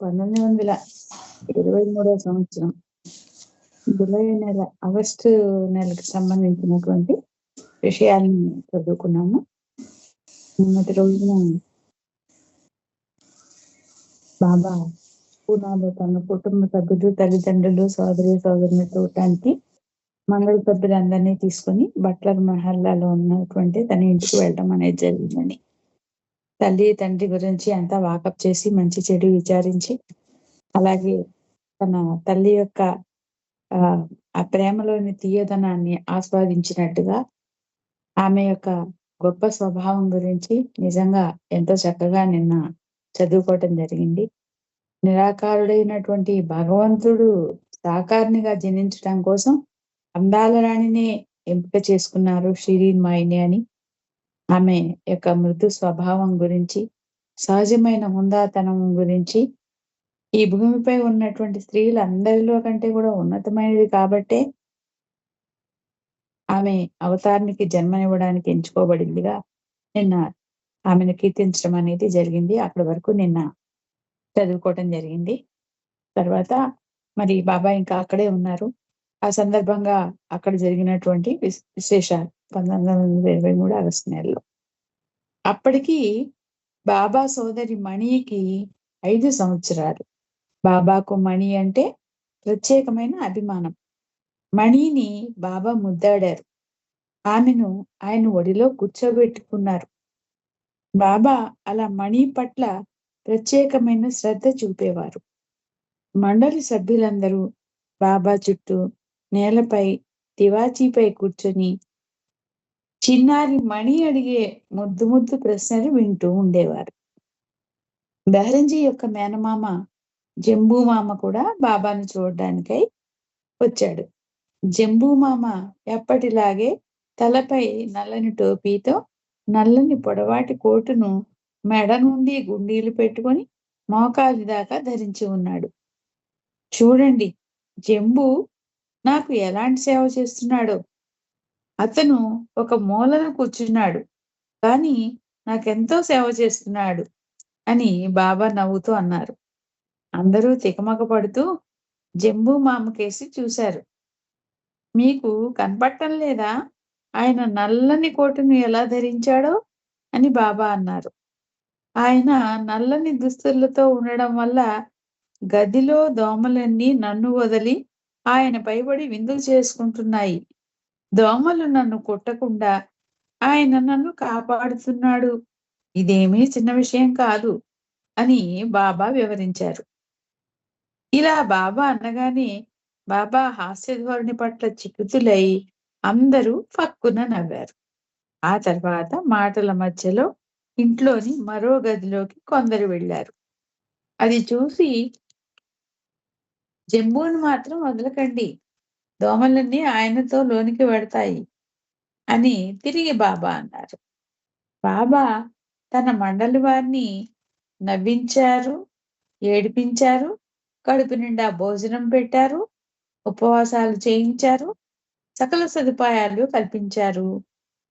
పంతొమ్మిది వందల ఇరవై మూడవ సంవత్సరం జులై నెల ఆగస్టు నెలకు సంబంధించినటువంటి విషయాలను చదువుకున్నాము నిన్నటి రోజున బాబా పూనాలో తన కుటుంబ సభ్యులు తల్లిదండ్రులు సోదరి సోదరుని చూడటానికి మంగళ సభ్యులందరినీ తీసుకొని బట్లర్ మహల్లాలో ఉన్నటువంటి తన ఇంటికి వెళ్ళడం అనేది జరిగిందని తల్లి తండ్రి గురించి అంతా వాకప్ చేసి మంచి చెడు విచారించి అలాగే తన తల్లి యొక్క ఆ ప్రేమలోని తీయదనాన్ని ఆస్వాదించినట్టుగా ఆమె యొక్క గొప్ప స్వభావం గురించి నిజంగా ఎంతో చక్కగా నిన్న చదువుకోవటం జరిగింది. నిరాకారుడైనటువంటి భగవంతుడు సాకారునిగా జనించడం కోసం అందాల రాణిని ఎంపిక చేసుకున్నారు షిరీన్ మాయిని అని. ఆమె యొక్క మృదు స్వభావం గురించి సహజమైన హుందాతనం గురించి ఈ భూమిపై ఉన్నటువంటి స్త్రీలు అందరిలో కంటే కూడా ఉన్నతమైనది కాబట్టే ఆమె అవతారానికి జన్మనివ్వడానికి ఎంచుకోబడిందిగా నిన్న ఆమెను కీర్తించడం అనేది జరిగింది. అక్కడి వరకు నిన్న చదువుకోవటం జరిగింది. తర్వాత మరి బాబా ఇంకా అక్కడే ఉన్నారు. ఆ సందర్భంగా అక్కడ జరిగినటువంటి విశేషాలు పంతొమ్మిది వందల ఇరవై మూడు ఆగస్టు నెలలో. అప్పటికి బాబా సోదరి మణికి ఐదు సంవత్సరాలు. బాబాకు మణి అంటే ప్రత్యేకమైన అభిమానం. మణిని బాబా ముద్దాడారు. ఆమెను ఆయన ఒడిలో కూర్చోబెట్టుకున్నారు. బాబా అలా మణి పట్ల ప్రత్యేకమైన శ్రద్ధ చూపేవారు. మండలి సభ్యులందరూ బాబా చుట్టూ నేలపై తివాచీపై కూర్చొని చిన్నారి మణి అడిగే ముద్దు ముద్దు ప్రశ్నలు వింటూ ఉండేవారు. బెహరంజీ యొక్క మేనమామ జంబూ మామ కూడా బాబాను చూడడానికై వచ్చాడు. జంబూ మామ ఎప్పటిలాగే తలపై నల్లని టోపీతో నల్లని పొడవాటి కోటును మెడ నుండి గుండీలు పెట్టుకొని మోకాలి దాకా ధరించి ఉన్నాడు. చూడండి జంబు నాకు ఎలాంటి సేవ చేస్తున్నాడో అతను ఒక మూలన కూర్చున్నాడు. కానీ నాకెంతో సేవ చేస్తున్నాడు అని బాబా నవ్వుతూ అన్నారు. అందరూ తికమక పడుతూ జంబూ మామకేసి చూశారు. మీకు కనపడటం లేదా? ఆయన నల్లని కోటును ఎలా ధరించాడో? అని బాబా అన్నారు. ఆయన నల్లని దుస్తులతో ఉండడం వల్ల గదిలో దోమలన్నీ నన్ను వదిలి ఆయన పైబడి విందులు చేసుకుంటున్నాయి. దోమలు నన్ను కొట్టకుండా ఆయన నన్ను కాపాడుతున్నాడు. ఇదేమీ చిన్న విషయం కాదు అని బాబా వివరించారు. ఇలా బాబా అనగానే బాబా హాస్య ధోరణి పట్ల చిక్కుతులై అందరూ ఫక్కున నవ్వారు. ఆ తర్వాత మాటల మధ్యలో ఇంట్లోని మరో గదిలోకి కొందరు వెళ్ళారు. అది చూసి జంబూని మాత్రం వదలకండి. దోమలన్నీ ఆయనతో లోనికి పెడతాయి అని తిరిగి బాబా అన్నారు. బాబా తన మండలి వారిని నవ్వించారు ఏడిపించారు కడుపు నిండా భోజనం పెట్టారు ఉపవాసాలు చేయించారు సకల సదుపాయాలు కల్పించారు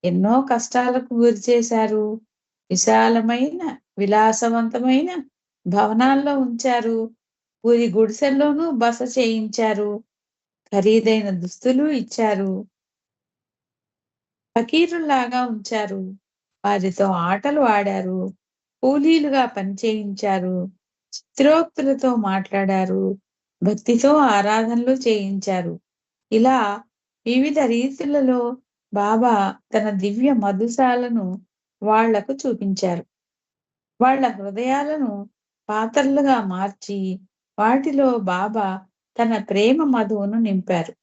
ఎన్నో కష్టాలకు గురి చేశారు విశాలమైన విలాసవంతమైన భవనాల్లో ఉంచారు ఊరి గుడిసెల్లోనూ బస చేయించారు ఖరీదైన దుస్తులు ఇచ్చారు. ఫకీరుల్లాగా ఉంచారు. వారితో ఆటలు ఆడారు. కూలీలుగా పనిచేయించారు. చిత్రోక్తులతో మాట్లాడారు. భక్తితో ఆరాధనలు చేయించారు. ఇలా వివిధ రీతులలో బాబా తన దివ్య మధుశాలను వాళ్ళకు చూపించారు. వాళ్ళ హృదయాలను పాత్రలుగా మార్చి వాటిలో బాబా తన ప్రేమ మధువును నింపారు.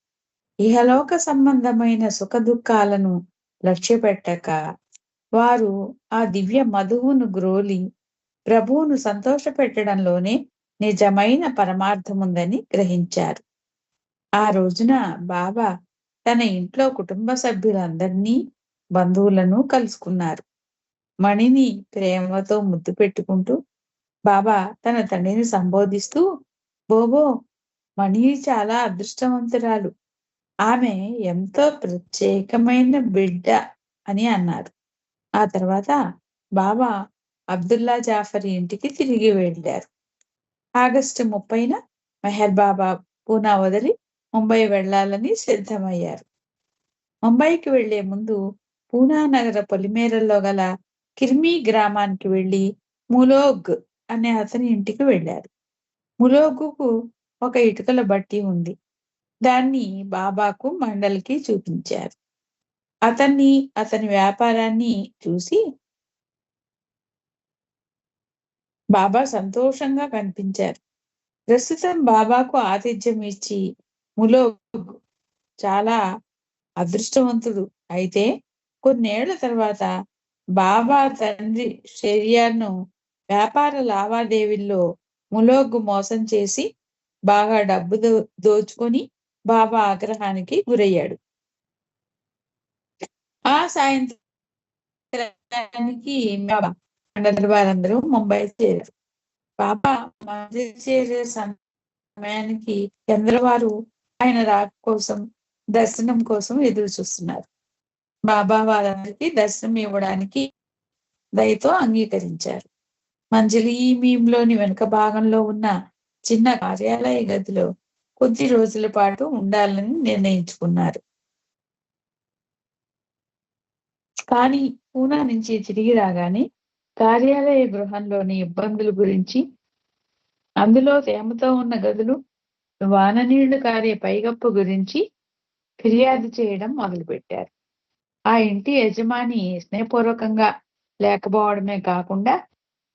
ఇహలోక సంబంధమైన సుఖ దుఃఖాలను లక్ష్యపెట్టక వారు ఆ దివ్య మధువును గ్రోలి ప్రభువును సంతోషపెట్టడంలోనే నిజమైన పరమార్థముందని గ్రహించారు. ఆ రోజున బాబా తన ఇంట్లో కుటుంబ సభ్యులందరినీ బంధువులను కలుసుకున్నారు. మణిని ప్రేమతో ముద్దు పెట్టుకుంటూ బాబా తన తండ్రిని సంబోధిస్తూ బోబో మణి చాలా అదృష్టవంతురాలు. ఆమె ఎంతో ప్రత్యేకమైన బిడ్డ అని అన్నారు. ఆ తర్వాత బాబా అబ్దుల్లా జాఫర్ ఇంటికి తిరిగి వెళ్ళారు. ఆగస్టు ముప్పైన మెహర్ బాబా పూనా వదిలి ముంబై వెళ్ళాలని సిద్ధమయ్యారు. ముంబైకి వెళ్ళే ముందు పూనా నగర పొలిమేరల్లో గల కిర్మీ గ్రామానికి వెళ్ళి ములోగ్ అనే అతని ఇంటికి వెళ్ళారు. ములోగుకు ఒక ఇటుకల బట్టి ఉంది. దాన్ని బాబాకు మండలికి చూపించారు. అతన్ని అతని వ్యాపారాన్ని చూసి బాబా సంతోషంగా కనిపించారు. ప్రస్తుతం బాబాకు ఆతిథ్యం ఇచ్చి ములోగ్ చాలా అదృష్టవంతుడు. అయితే కొన్నేళ్ళ తర్వాత బాబా తండ్రి షెరియాను వ్యాపార లావాదేవీల్లో ములోగ్ మోసం చేసి బాగా డబ్బు దో- దోచుకొని బాబా ఆగ్రహానికి గురయ్యాడు. ఆ సాయంత్రానికి బాబా మండలి వారందరూ ముంబై చేరారు. బాబా మందిర్ చేరే సమయానికి చంద్రవారు ఆయన రాక కోసం దర్శనం కోసం ఎదురు చూస్తున్నారు. బాబా వారందరికీ దర్శనం ఇవ్వడానికి దయతో అంగీకరించారు. మంజలి మీంలోని వెనుక భాగంలో ఉన్న చిన్న కార్యాలయ గదిలో కొద్ది రోజుల పాటు ఉండాలని నిర్ణయించుకున్నారు. కానీ పూనా నుంచి తిరిగి రాగానే కార్యాలయ గృహంలోని ఇబ్బందుల గురించి అందులో తేమతో ఉన్న గదులు వాననీళ్ళు కారే పైగప్పు గురించి ఫిర్యాదు చేయడం మొదలుపెట్టారు. ఆ ఇంటి యజమాని స్నేహపూర్వకంగా లేకపోవడమే కాకుండా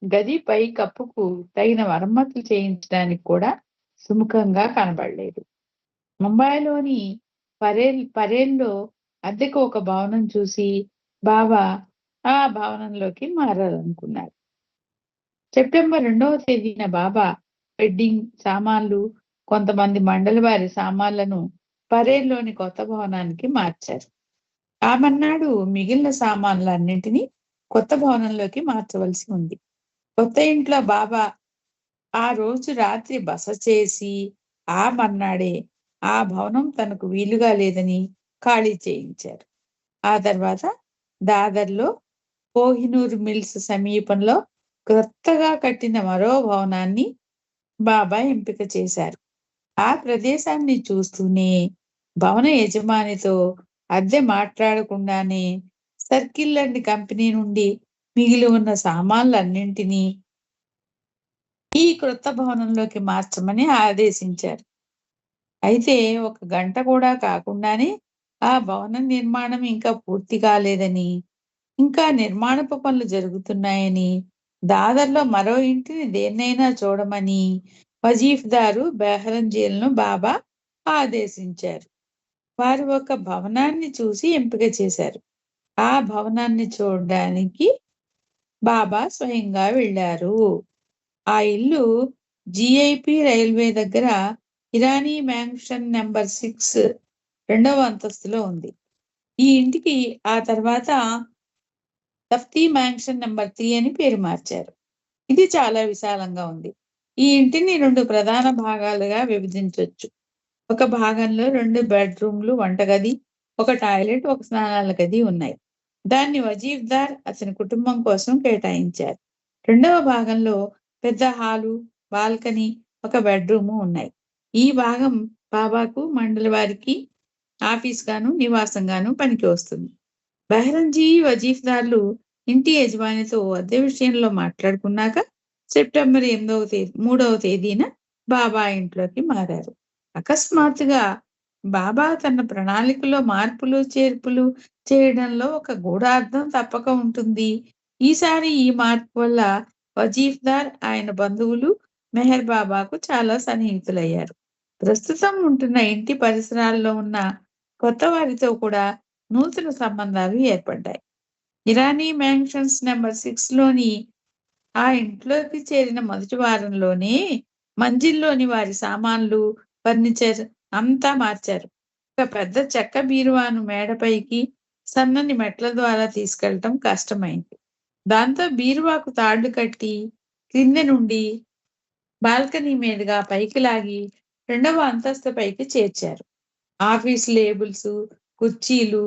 గది పై కప్పుకు తగిన మరమ్మతులు చేయించడానికి కూడా సుముఖంగా కనబడలేదు. ముంబైలోని పరేల్ పరేల్లో అద్దెకు ఒక భవనం చూసి బాబా ఆ భవనంలోకి మారాలనుకున్నారు సెప్టెంబర్ రెండవ తేదీన బాబా వెడ్డింగ్ సామాన్లు కొంతమంది మండలి వారి సామాన్లను పరేల్లోని కొత్త భవనానికి మార్చారు. ఆ మర్నాడు మిగిలిన సామాన్లన్నింటినీ కొత్త భవనంలోకి మార్చవలసి ఉంది. కొత్త ఇంట్లో బాబా ఆ రోజు రాత్రి బస చేసి ఆ మర్నాడే ఆ భవనం తనకు వీలుగా లేదని ఖాళీ చేయించారు. ఆ తర్వాత దాదర్లో కోహినూర్ మిల్స్ సమీపంలో క్రొత్తగా కట్టిన మరో భవనాన్ని బాబా ఎంపిక చేశారు. ఆ ప్రదేశాన్ని చూస్తూనే భవన యజమానితో అద్దె మాట్లాడకుండానే సర్కిల్ అండ్ కంపెనీ నుండి మిగిలి ఉన్న సామాన్లన్నింటినీ ఈ క్రొత్త భవనంలోకి మార్చమని ఆదేశించారు. అయితే ఒక గంట కూడా కాకుండానే ఆ భవన నిర్మాణం ఇంకా పూర్తి కాలేదని ఇంకా నిర్మాణపు పనులు జరుగుతున్నాయని దాదర్లో మరో ఇంటిని దేన్నైనా చూడమని వజీఫ్దారు బెహరంజీలను బాబా ఆదేశించారు. వారు ఒక భవనాన్ని చూసి ఎంపిక చేశారు. ఆ భవనాన్ని చూడడానికి బాబా స్వయంగా వెళ్ళారు. ఆ ఇల్లు జిఐపి రైల్వే దగ్గర ఇరానీ మ్యాన్షన్ నెంబర్ సిక్స్ రెండవ అంతస్తులో ఉంది. ఈ ఇంటికి ఆ తర్వాత తఫ్తీ మ్యాన్షన్ నెంబర్ త్రీ అని పేరు మార్చారు. ఇది చాలా విశాలంగా ఉంది. ఈ ఇంటిని రెండు ప్రధాన భాగాలుగా విభజించవచ్చు ఒక భాగంలో రెండు బెడ్రూమ్లు వంటగది ఒక టాయిలెట్ ఒక స్నానాల గది ఉన్నాయి. దాన్ని వజీఫ్దార్ అతని కుటుంబం కోసం కేటాయించారు. రెండవ భాగంలో పెద్ద హాలు బాల్కనీ ఒక బెడ్రూము ఉన్నాయి. ఈ భాగం బాబాకు మండలి వారికి ఆఫీస్ గాను నివాసంగాను పనికి వస్తుంది. బహరంజీ వజీఫ్దార్లు ఇంటి యజమానితో అద్దె విషయంలో మాట్లాడుకున్నాక సెప్టెంబర్ ఎనిమిదవ తేదీ మూడవ తేదీన బాబా ఇంట్లోకి మారారు. అకస్మాత్తుగా బాబా తన ప్రణాళికలో మార్పులు చేర్పులు చేయడంలో ఒక గూఢార్థం తప్పక ఉంటుంది. ఈసారి ఈ మార్పు వల్ల వజీఫ్దార్ ఆయన బంధువులు మెహర్ బాబాకు చాలా సన్నిహితులయ్యారు. ప్రస్తుతం ఉంటున్న ఇంటి పరిసరాల్లో ఉన్న కొత్త వారితో కూడా నూతన సంబంధాలు ఏర్పడ్డాయి. ఇరానీ మ్యాన్షన్స్ నెంబర్ సిక్స్లోని ఆ ఇంట్లోకి చేరిన మొదటి వారంలోనే మంజిల్లోని వారి సామాన్లు ఫర్నిచర్ అంతా మార్చారు. ఒక పెద్ద చెక్క బీరువాను మేడపైకి సన్నని మెట్ల ద్వారా తీసుకెళ్ళటం కష్టమైంది. దాంతో బీరువాకు తాళ్ళు కట్టి క్రింద నుండి బాల్కనీ మీదుగా పైకి లాగి రెండవ అంతస్తు పైకి చేర్చారు. ఆఫీస్ లేబుల్స్ కుర్చీలు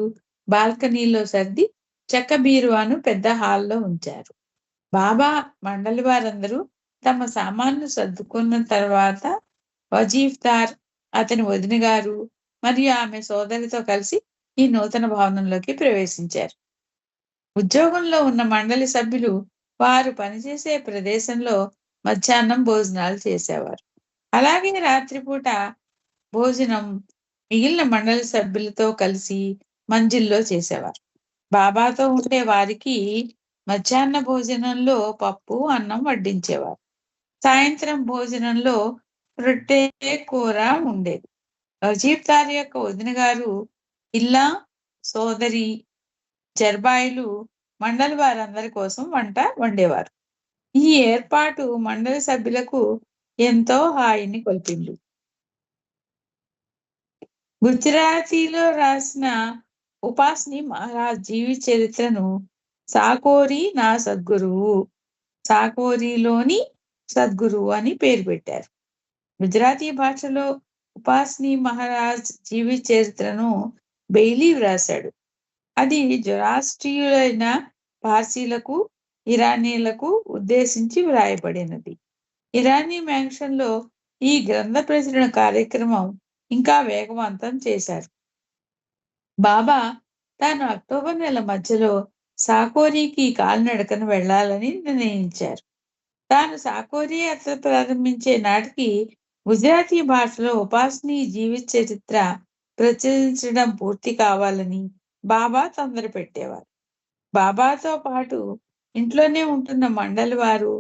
బాల్కనీలో సర్ది చెక్క బీరువాను పెద్ద హాల్లో ఉంచారు. బాబా మండలి వారందరూ తమ సామాన్లు సర్దుకున్న తర్వాత వజీఫ్దార్ అతని వదిన గారు మరియు ఆమె సోదరితో కలిసి ఈ నూతన భవనంలోకి ప్రవేశించారు. ఉద్యోగంలో ఉన్న మండలి సభ్యులు వారు పనిచేసే ప్రదేశంలో మధ్యాహ్నం భోజనాలు చేసేవారు. అలాగే రాత్రిపూట భోజనం మిగిలిన మండలి సభ్యులతో కలిసి మంజిల్లో చేసేవారు. బాబాతో ఉండే వారికి మధ్యాహ్న భోజనంలో పప్పు అన్నం వడ్డించేవారు. సాయంత్రం భోజనంలో రొట్టె కూర ఉండేది. అజీబ్దార్ యొక్క వదిన గారు ఇల్లా సోదరి జర్బాయిలు మండలి వారందరి కోసం వంట వండేవారు. ఈ ఏర్పాటు మండలి సభ్యులకు ఎంతో హాయిని కొల్పింది. గుజరాతీలో రాసిన ఉపాస్ని మహారాజ్ జీవి చరిత్రను సాకోరి నా సద్గురువు సాకోరిలోని సద్గురువు అని పేరు పెట్టారు. గుజరాతీ భాషలో ఉపాస్ని మహారాజ్ జీవి చరిత్రను బెయిలీ వ్రాశాడు. అది జొరాస్ట్రియులైన పార్సీలకు ఇరానీలకు ఉద్దేశించి వ్రాయబడినది. ఇరానీ మ్యాన్షన్లో ఈ గ్రంథ ప్రచురణ కార్యక్రమం ఇంకా వేగవంతం చేశారు. బాబా తాను అక్టోబర్ నెల మధ్యలో సాకోరికి కాలినడకన వెళ్ళాలని నిర్ణయించారు. తాను సాకోరి యాత్ర ప్రారంభించే నాటికి గుజరాతీ భాషలో ఉపాసనీ జీవిత చరిత్ర ప్రచురించడం పూర్తి కావాలని బాబా తొందర పెట్టేవారు బాబాతో పాటు ఇంట్లోనే ఉంటున్న మండలి వారు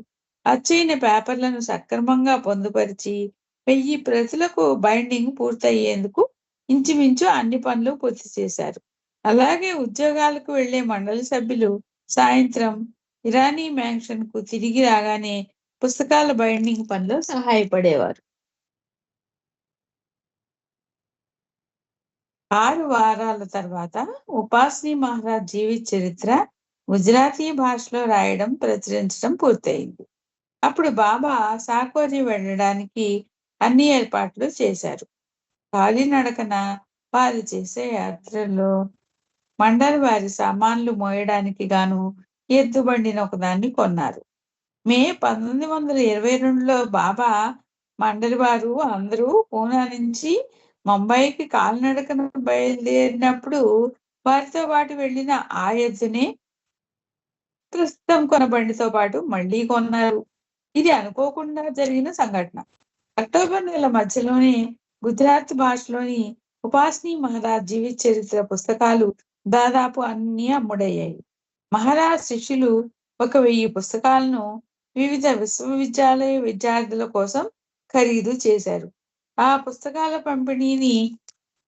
అచ్చైన పేపర్లను సక్రమంగా పొందుపరిచి వెయ్యి ప్రతులకు బైండింగ్ పూర్తయ్యేందుకు ఇంచుమించు అన్ని పనులు పూర్తి చేశారు. అలాగే ఉద్యోగాలకు వెళ్ళే మండలి సభ్యులు సాయంత్రం ఇరానీ మ్యాన్షన్కు తిరిగి రాగానే పుస్తకాల బైండింగ్ పనిలో సహాయపడేవారు. ఆరు వారాల తర్వాత ఉపాసిని మహారాజ్ జీవిత చరిత్ర గుజరాతీ భాషలో రాయడం ప్రచురించడం పూర్తయింది. అప్పుడు బాబా సాకోరి వెళ్ళడానికి అన్ని ఏర్పాట్లు చేశారు. కాలినడకన వారు చేసే యాత్రలో మండలి వారి సామాన్లు మోయడానికి గాను ఎద్దుబండిని ఒకదాన్ని కొన్నారు. మే పంతొమ్మిది వందల ఇరవై రెండులో బాబా మండలి వారు అందరూ పూనా నుంచి ముంబైకి కాలినడకన బయలుదేరినప్పుడు వారితో పాటు వెళ్ళిన ఆ ఎద్దునే ప్రస్తుతం కొనబండితో పాటు మళ్ళీ కొన్నారు. ఇది అనుకోకుండా జరిగిన సంఘటన. అక్టోబర్ నెల మధ్యలోనే గుజరాత్ భాషలోని ఉపాస్ని మహారాజ్ జీవిత చరిత్ర పుస్తకాలు దాదాపు అన్ని అమ్ముడయ్యాయి. మహారాజ్ శిష్యులు ఒక వెయ్యి పుస్తకాలను వివిధ విశ్వవిద్యాలయ విద్యార్థుల కోసం ఖరీదు చేశారు. ఆ పుస్తకాల పంపిణీని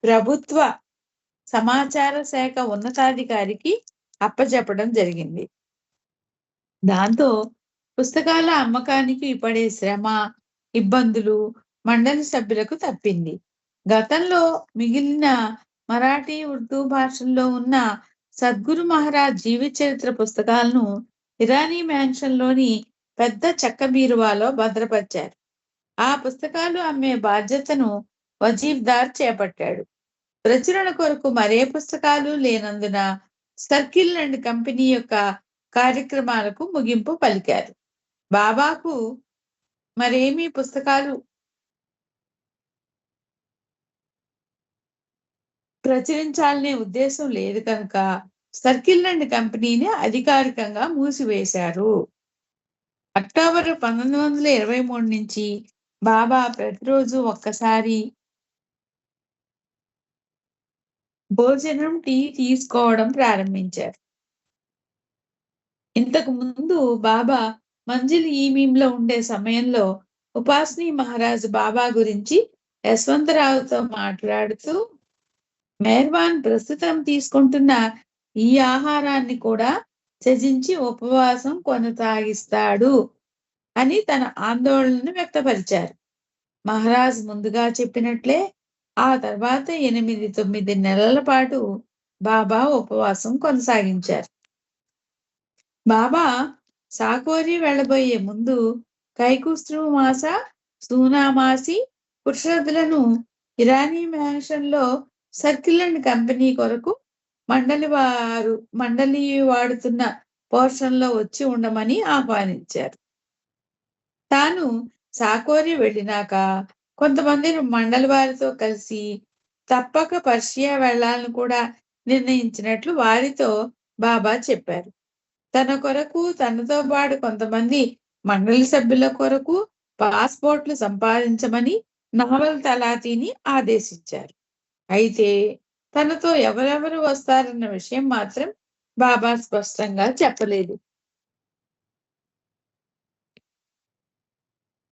ప్రభుత్వ సమాచార శాఖ ఉన్నతాధికారికి అప్పచెప్పడం జరిగింది. దాంతో పుస్తకాల అమ్మకానికి పడే శ్రమ ఇబ్బందులు మండలి సభ్యులకు తప్పింది. గతంలో మిగిలిన మరాఠీ ఉర్దూ భాషల్లో ఉన్న సద్గురు మహారాజ్ జీవిత చరిత్ర పుస్తకాలను ఇరానీ మ్యాన్షన్లోని పెద్ద చెక్క బీరువాలో భద్రపరిచారు. ఆ పుస్తకాలు అమ్మే బాధ్యతను వజీఫ్దార్ చేపట్టాడు. ప్రచురణ కొరకు మరే పుస్తకాలు లేనందున సర్కిల్ అండ్ కంపెనీ యొక్క కార్యక్రమాలకు ముగింపు పలికారు. బాబాకు మరేమీ పుస్తకాలు? ప్రచురించాలనే ఉద్దేశం లేదు కనుక సర్కిల్ అండ్ కంపెనీని అధికారికంగా మూసివేశారు. అక్టోబర్ పంతొమ్మిది వందల ఇరవై మూడు నుంచి బాబా ప్రతిరోజు ఒక్కసారి భోజనం టీ తీసుకోవడం ప్రారంభించారు. ఇంతకు ముందు బాబా మంజిల్ ఈమీంలో ఉండే సమయంలో ఉపాస్ని మహారాజ్ బాబా గురించి యశ్వంతరావుతో మాట్లాడుతూ మెహర్వాన్ ప్రస్తుతం తీసుకుంటున్న ఈ ఆహారాన్ని కూడా త్యజించి ఉపవాసం కొనసాగిస్తాడు. అని తన ఆందోళనను వ్యక్తపరిచారు. మహారాజ్ ముందుగా చెప్పినట్లే ఆ తర్వాత ఎనిమిది తొమ్మిది నెలల పాటు బాబా ఉపవాసం కొనసాగించారు. బాబా సాకోరి వెళ్ళబోయే ముందు కైకుస్త్రు మాస సూనామాసి పురుషులను ఇరానీ మ్యాన్షన్లో సర్కిల్ అండ్ కంపెనీ కొరకు మండలి వారు మండలి వాడుతున్న పోర్షన్లో వచ్చి ఉండమని ఆహ్వానించారు. తాను సాకోరి వెళ్ళినాక కొంతమంది మండలి వారితో కలిసి తప్పక పర్షియా వెళ్ళాలని కూడా నిర్ణయించినట్లు వారితో బాబా చెప్పారు. తన కొరకు తనతో పాటు కొంతమంది మండలి సభ్యుల కొరకు పాస్పోర్ట్లు సంపాదించమని నావల్ తలాతీని ఆదేశించారు. అయితే తనతో ఎవరెవరు వస్తారన్న విషయం మాత్రం బాబా స్పష్టంగా చెప్పలేదు.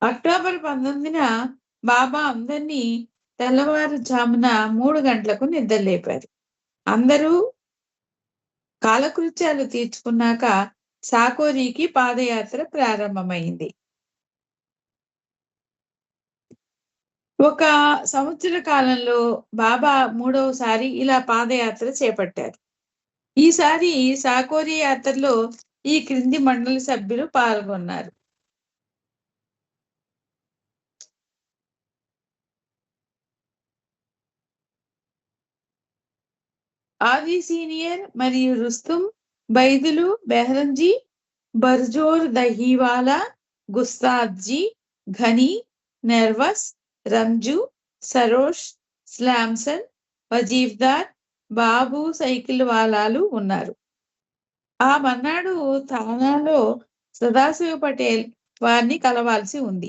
అక్టోబర్ పంతొమ్మిదిన బాబా అందరినీ తెల్లవారుజామున మూడు గంటలకు నిద్రలేపారు అందరూ కాలకృత్యాలు తీర్చుకున్నాక సాకోరికి పాదయాత్ర ప్రారంభమైంది. ఒక సంవత్సర కాలంలో బాబా మూడవసారి ఇలా పాదయాత్ర చేపట్టారు. ఈసారి సాకోరి యాత్రలో ఈ క్రింది మండలి సభ్యులు పాల్గొన్నారు. ఆది సీనియర్ మరియు రుస్తుం బైదులు బెహరంజీ బర్జోర్ దహీవాలా గుస్తాద్జీ ఘనీ నెర్వస్ రంజు సరోష్ స్లామ్సన్ వజీఫ్దార్ బాబు సైకిల్ వాలాలు ఉన్నారు. ఆ మన్నాడు థానాలో సదాశివ పటేల్ వారిని కలవాల్సి ఉంది.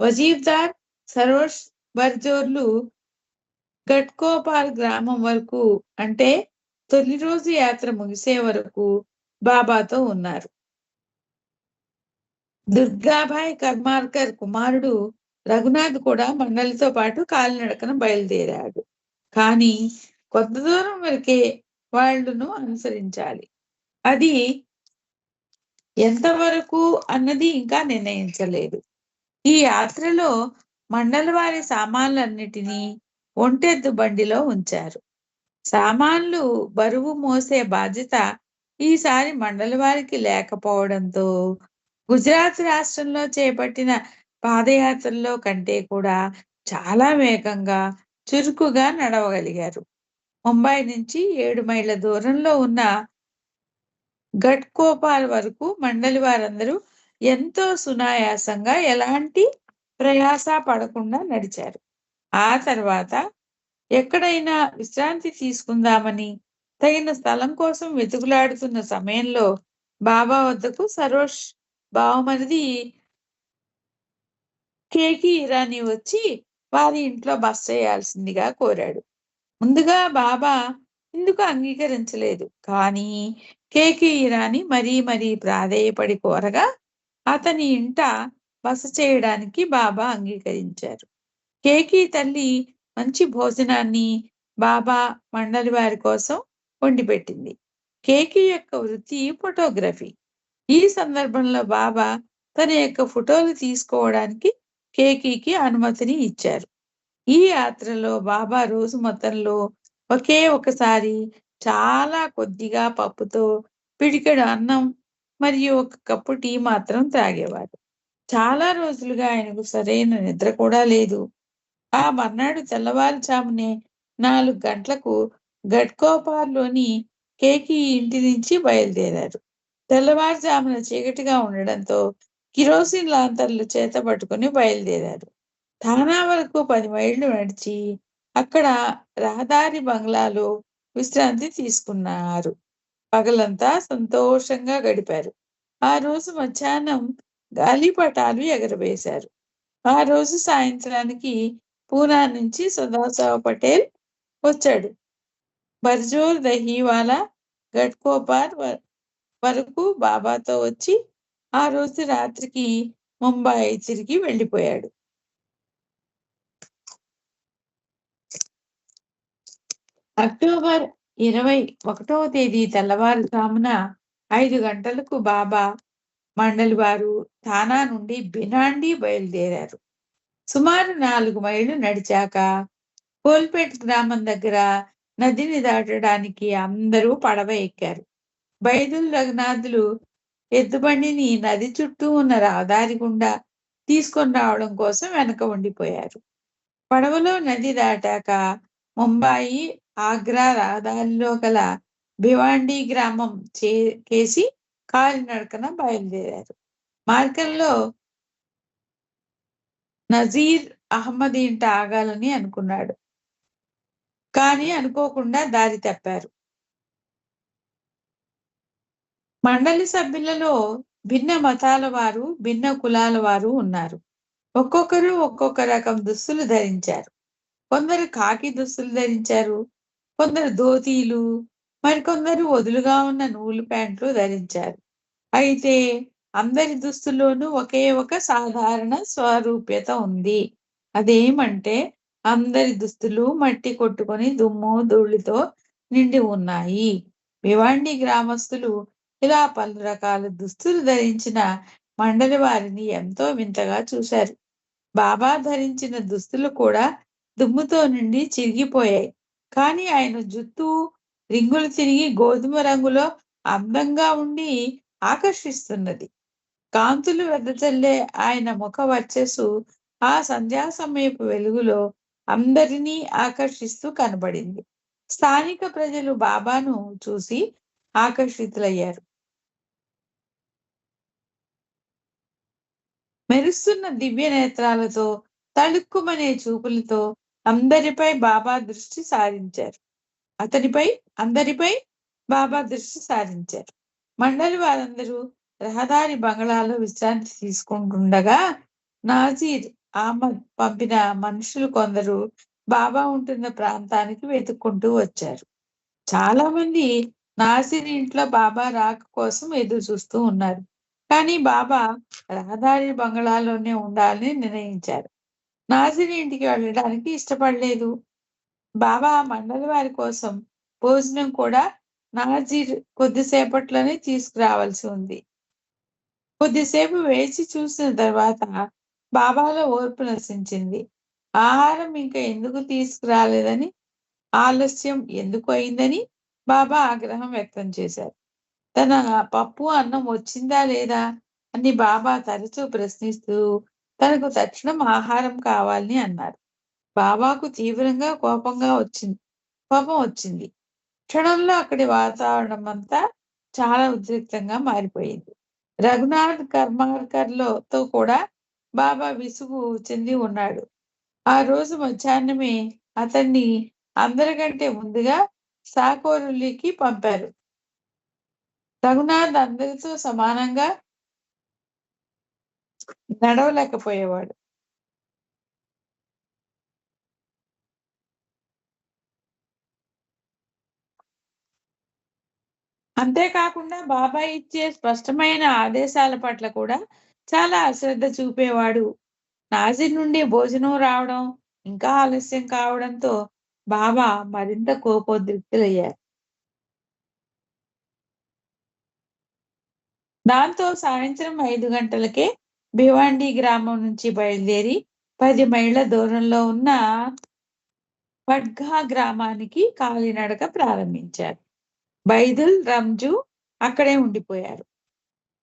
వజీఫ్దార్ సరోష్ బర్జోర్లు గట్కోపాల్ గ్రామం వరకు అంటే తొలి రోజు యాత్ర ముగిసే వరకు బాబాతో ఉన్నారు. దుర్గాభాయ్ కర్మార్కర్ కుమారుడు రఘునాథ్ కూడా మండలితో పాటు కాలినడకన బయలుదేరాడు. కానీ కొంత దూరం వరకే వాళ్ళను అనుసరించాలి. అది ఎంతవరకు అన్నది ఇంకా నిర్ణయించలేదు. ఈ యాత్రలో మండల వారి సామాన్లన్నిటినీ ఒంటెద్దు బండిలో ఉంచారు. సామాన్లు బరువు మోసే బాధ్యత ఈసారి మండలి వారికి లేకపోవడంతో గుజరాత్ రాష్ట్రంలో చేపట్టిన పాదయాత్రలో కంటే కూడా చాలా వేగంగా చురుకుగా నడవగలిగారు. ముంబై నుంచి ఏడు మైళ్ళ దూరంలో ఉన్న గట్కోపాల్ వరకు మండలి వారందరూ ఎంతో సునాయాసంగా ఎలాంటి ప్రయాస పడకుండా నడిచారు. ఆ తర్వాత ఎక్కడైనా విశ్రాంతి తీసుకుందామని తగిన స్థలం కోసం వెతుకులాడుతున్న సమయంలో బాబా వద్దకు సరోష్ బావమరిది కేకి ఇరానీ వచ్చి వారి ఇంట్లో బస చేయాల్సిందిగా కోరాడు. ముందుగా బాబా ఇందుకు అంగీకరించలేదు. కానీ కేకి ఇరానీ మరీ మరీ ప్రాధేయపడి కోరగా అతని ఇంట బస చేయడానికి బాబా అంగీకరించారు. కేకి తల్లి మంచి భోజనాన్ని బాబా మండలి వారి కోసం వండిపెట్టింది. కేకి యొక్క వృత్తి ఫోటోగ్రఫీ. ఈ సందర్భంలో బాబా తన యొక్క ఫోటోలు తీసుకోవడానికి కేకీకి అనుమతిని ఇచ్చారు. ఈ యాత్రలో బాబా రోజు మొత్తంలో ఒకే ఒకసారి చాలా కొద్దిగా పప్పుతో పిడికెడు అన్నం మరియు ఒక కప్పు టీ మాత్రం త్రాగేవారు చాలా రోజులుగా ఆయనకు సరైన నిద్ర కూడా లేదు. ఆ మర్నాడు తెల్లవారుజామునే నాలుగు గంటలకు గడ్కోపార్లోని కేకి ఇంటి నుంచి బయలుదేరారు. తెల్లవారుజామున చీకటిగా ఉండడంతో కిరోసిన్ లాంతర్లు చేత పట్టుకుని బయలుదేరారు. థానా వరకు పది మైళ్ళు నడిచి అక్కడ రహదారి బంగ్లాలో విశ్రాంతి తీసుకున్నారు. పగలంతా సంతోషంగా గడిపారు. ఆ రోజు మధ్యాహ్నం గాలిపటాలు ఎగరవేశారు. ఆ రోజు సాయంత్రానికి పూనా నుంచి సదాశివ పటేల్ వచ్చాడు. బర్జోర్ దహీవాలా గట్కోపార్ వరకు బాబాతో వచ్చి ఆ రోజు రాత్రికి ముంబాయి తిరిగి వెళ్ళిపోయాడు. అక్టోబర్ ఇరవై ఒకటవ తేదీ తెల్లవారుజామున ఐదు గంటలకు బాబా మండలి వారు థానా నుండి బినాండి బయలుదేరారు. సుమారు నాలుగు మైళ్ళు నడిచాక కోల్పేట్ గ్రామం దగ్గర నదిని దాటడానికి అందరూ పడవ ఎక్కారు. బైదుల్ రఘునాథులు ఎద్దుబండిని నది చుట్టూ ఉన్న రహదారి గుండా తీసుకొని రావడం కోసం వెనక ఉండిపోయారు. పడవలో నది దాటాక ముంబాయి ఆగ్రా రహదారిలో గల భివాండి గ్రామం చే కేసి కాలినడకన బయలుదేరారు. మార్గంలో నజీర్ అహ్మద్ ఇంట ఆగాలని అనుకున్నాడు. కానీ అనుకోకుండా దారి తప్పారు. మండలి సభ్యులలో భిన్న మతాల వారు భిన్న కులాల వారు ఉన్నారు. ఒక్కొక్కరు ఒక్కొక్క రకం దుస్తులు ధరించారు. కొందరు కాకి దుస్తులు ధరించారు. కొందరు ధోతీలు మరికొందరు వదులుగా ఉన్న నూలు ప్యాంట్లు ధరించారు. అయితే అందరి దుస్తుల్లోనూ ఒకే ఒక సాధారణ స్వరూప్యత ఉంది. అదేమంటే అందరి దుస్తులు మట్టి కొట్టుకొని దుమ్ము ధూళితో నిండి ఉన్నాయి. భివాండి గ్రామస్తులు ఇలా పలు రకాల దుస్తులు ధరించిన మండలి వారిని ఎంతో వింతగా చూశారు. బాబా ధరించిన దుస్తులు కూడా దుమ్ముతో నుండి చిరిగిపోయాయి. కానీ ఆయన జుత్తు రింగులు తిరిగి గోధుమ రంగులో అందంగా ఉండి ఆకర్షిస్తున్నది. కాంతులు వెదజల్లే ఆయన ముఖ వచ్చేసు ఆ సంధ్యా సమయపు వెలుగులో అందరినీ ఆకర్షిస్తూ కనబడింది. స్థానిక ప్రజలు బాబాను చూసి ఆకర్షితులయ్యారు. మెరుస్తున్న దివ్య నేత్రాలతో తళుక్కుమనే చూపులతో అందరిపై బాబా దృష్టి సారించారు. అతనిపై అందరిపై బాబా దృష్టి సారించారు. మండలి వారందరూ రహదారి బంగ్లాలో విశ్రాంతి తీసుకుంటుండగా నాజీర్ అహ్మద్ పంపిన మనుషులు కొందరు బాబా ఉంటున్న ప్రాంతానికి వెతుక్కుంటూ వచ్చారు. చాలా మంది నాసిర్ ఇంట్లో బాబా రాక కోసం ఎదురు చూస్తూ ఉన్నారు. కానీ బాబా రహదారి బంగ్లాలోనే ఉండాలని నిర్ణయించారు. నాసిర్ ఇంటికి వెళ్ళడానికి ఇష్టపడలేదు. బాబా మండలి వారి కోసం భోజనం కూడా నాజీర్ కొద్దిసేపట్లోనే తీసుకురావాల్సి ఉంది. కొద్దిసేపు వేచి చూసిన తర్వాత బాబాలో ఓర్పు నశించింది. ఆహారం ఇంకా ఎందుకు తీసుకురాలేదని ఆలస్యం ఎందుకు అయిందని బాబా ఆగ్రహం వ్యక్తం చేశారు. తన పప్పు అన్నం వచ్చిందా లేదా అని బాబా తరచూ ప్రశ్నిస్తూ తనకు తక్షణం ఆహారం కావాలని అన్నారు. బాబాకు తీవ్రంగా కోపంగా వచ్చింది కోపం వచ్చింది. క్షణంలో అక్కడి వాతావరణం అంతా చాలా ఉద్రిక్తంగా మారిపోయింది. రఘునాథ్ కర్మాకర్లతో కూడా బాబా విసుగు చెంది ఉన్నాడు. ఆ రోజు మధ్యాహ్నమే అతన్ని అందరికంటే ముందుగా సాకోరులికి పంపారు. రఘునాథ్ అందరితో సమానంగా నడవలేకపోయేవాడు. అంతేకాకుండా బాబా ఇచ్చే స్పష్టమైన ఆదేశాల పట్ల కూడా చాలా అశ్రద్ధ చూపేవాడు. నాజిర్ నుండి భోజనం రావడం ఇంకా ఆలస్యం కావడంతో బాబా మరింత కోపోద్రిక్తులయ్యారు. దాంతో సాయంత్రం ఐదు గంటలకే భివాండి గ్రామం నుంచి బయలుదేరి పది మైళ్ళ దూరంలో ఉన్న పడ్ఘా గ్రామానికి కాలినడక ప్రారంభించారు. బైదుల్ రంజు అక్కడే ఉండిపోయారు.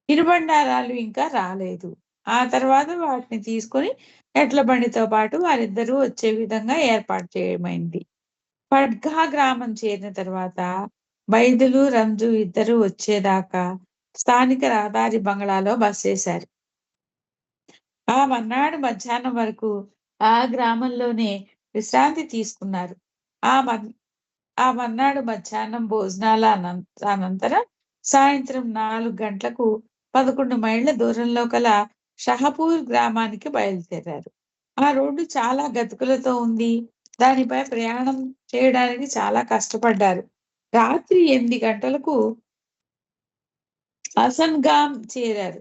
ఇరుబండారాలు ఇంకా రాలేదు. ఆ తర్వాత వాటిని తీసుకొని ఎడ్ల బండితో పాటు వారిద్దరూ వచ్చే విధంగా ఏర్పాటు చేయమైంది. పడ్గా గ్రామం చేరిన తర్వాత బైదులు రంజు ఇద్దరు వచ్చేదాకా స్థానిక రహదారి బంగ్లాలో బస్ చేశారు ఆ మర్నాడు మధ్యాహ్నం వరకు ఆ గ్రామంలోనే విశ్రాంతి తీసుకున్నారు. ఆ ఆ మన్నాడు మధ్యాహ్నం భోజనాల అనంతరం సాయంత్రం నాలుగు గంటలకు పదకొండు మైళ్ళ దూరంలో కల షహపూర్ గ్రామానికి బయలుదేరారు. ఆ రోడ్డు చాలా గతుకులతో ఉంది. దానిపై ప్రయాణం చేయడానికి చాలా కష్టపడ్డారు. రాత్రి ఎనిమిది గంటలకు అసన్గామ్ చేరారు.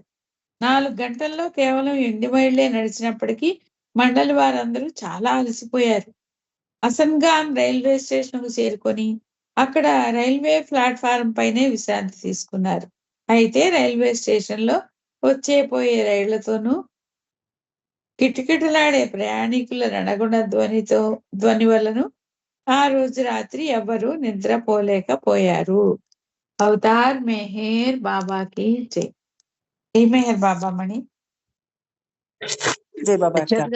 నాలుగు గంటల్లో కేవలం ఎనిమిది మైళ్ళే నడిచినప్పటికీ మండలి వారందరూ చాలా అలసిపోయారు. అసన్గాన్ రైల్వే స్టేషన్కు చేరుకొని అక్కడ రైల్వే ప్లాట్ఫారం పైనే విశ్రాంతి తీసుకున్నారు. అయితే రైల్వే స్టేషన్లో వచ్చే పోయే రైళ్ళతోనూ కిటకిటలాడే ప్రయాణికుల రణగుణ ధ్వనితో ధ్వని వలను ఆ రోజు రాత్రి ఎవరు నిద్రపోలేకపోయారు. అవతార్ మెహేర్ బాబాకి జై. ఏ మెహర్ బాబా మణి? జై బాబా గారు?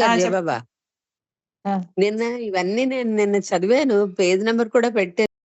చెప్పు. బాబా. నిన్న ఇవన్నీ నేను నిన్న చదివాను పేజ్ నెంబర్ కూడా పెట్టాను.